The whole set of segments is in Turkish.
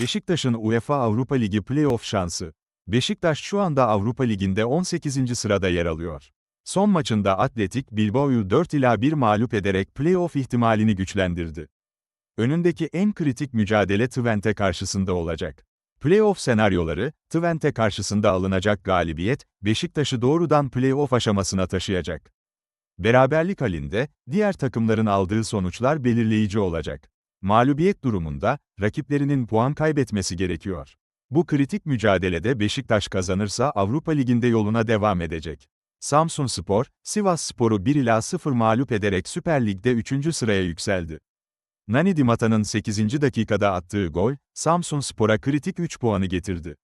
Beşiktaş'ın UEFA Avrupa Ligi playoff şansı. Beşiktaş şu anda Avrupa Ligi'nde 18. sırada yer alıyor. Son maçında Atletik Bilbao'yu 4 ila 1 mağlup ederek playoff ihtimalini güçlendirdi. Önündeki en kritik mücadele Twente karşısında olacak. Playoff senaryoları, Twente karşısında alınacak galibiyet, Beşiktaş'ı doğrudan playoff aşamasına taşıyacak. Beraberlik halinde, diğer takımların aldığı sonuçlar belirleyici olacak. Mağlubiyet durumunda, rakiplerinin puan kaybetmesi gerekiyor. Bu kritik mücadelede Beşiktaş kazanırsa Avrupa Ligi'nde yoluna devam edecek. Samsun Spor, Sivas Spor'u 1 ila 0 mağlup ederek Süper Lig'de 3. sıraya yükseldi. Nani Dimata'nın 8. dakikada attığı gol, Samsun Spor'a kritik 3 puanı getirdi.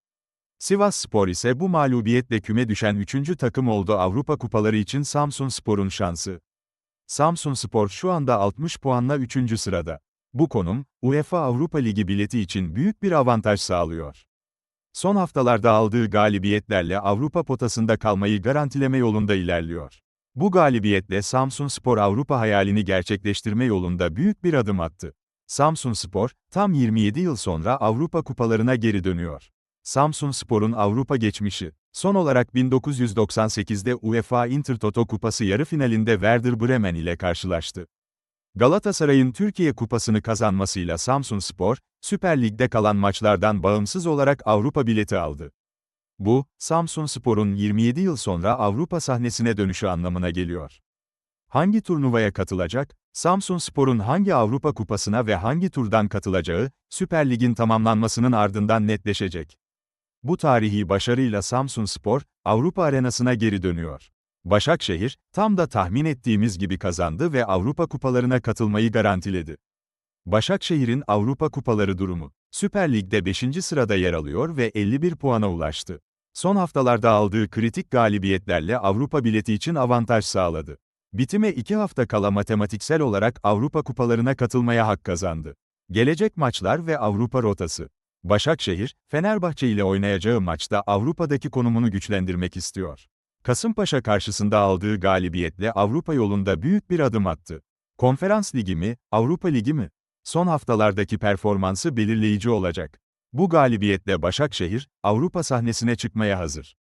Sivas Spor ise bu mağlubiyetle küme düşen 3. takım oldu Avrupa Kupaları için Samsun Spor'un şansı. Samsun Spor şu anda 60 puanla 3. sırada. Bu konum, UEFA Avrupa Ligi bileti için büyük bir avantaj sağlıyor. Son haftalarda aldığı galibiyetlerle Avrupa potasında kalmayı garantileme yolunda ilerliyor. Bu galibiyetle Samsun Spor Avrupa hayalini gerçekleştirme yolunda büyük bir adım attı. Samsun Spor, tam 27 yıl sonra Avrupa kupalarına geri dönüyor. Samsun Spor'un Avrupa geçmişi, son olarak 1998'de UEFA Intertoto Kupası yarı finalinde Werder Bremen ile karşılaştı. Galatasaray'ın Türkiye Kupası'nı kazanmasıyla Samsun Spor, Süper Lig'de kalan maçlardan bağımsız olarak Avrupa bileti aldı. Bu, Samsun Spor'un 27 yıl sonra Avrupa sahnesine dönüşü anlamına geliyor. Hangi turnuvaya katılacak? Samsun Spor'un hangi Avrupa Kupası'na ve hangi turdan katılacağı, Süper Lig'in tamamlanmasının ardından netleşecek. Bu tarihi başarıyla Samsun Spor, Avrupa arenasına geri dönüyor. Başakşehir, tam da tahmin ettiğimiz gibi kazandı ve Avrupa kupalarına katılmayı garantiledi. Başakşehir'in Avrupa kupaları durumu. Süper Lig'de 5. sırada yer alıyor ve 51 puana ulaştı. Son haftalarda aldığı kritik galibiyetlerle Avrupa bileti için avantaj sağladı. Bitime 2 hafta kala matematiksel olarak Avrupa kupalarına katılmaya hak kazandı. Gelecek maçlar ve Avrupa rotası. Başakşehir, Fenerbahçe ile oynayacağı maçta Avrupa'daki konumunu güçlendirmek istiyor. Kasımpaşa karşısında aldığı galibiyetle Avrupa yolunda büyük bir adım attı. Konferans Ligi mi, Avrupa Ligi mi? Son haftalardaki performansı belirleyici olacak. Bu galibiyetle Başakşehir, Avrupa sahnesine çıkmaya hazır.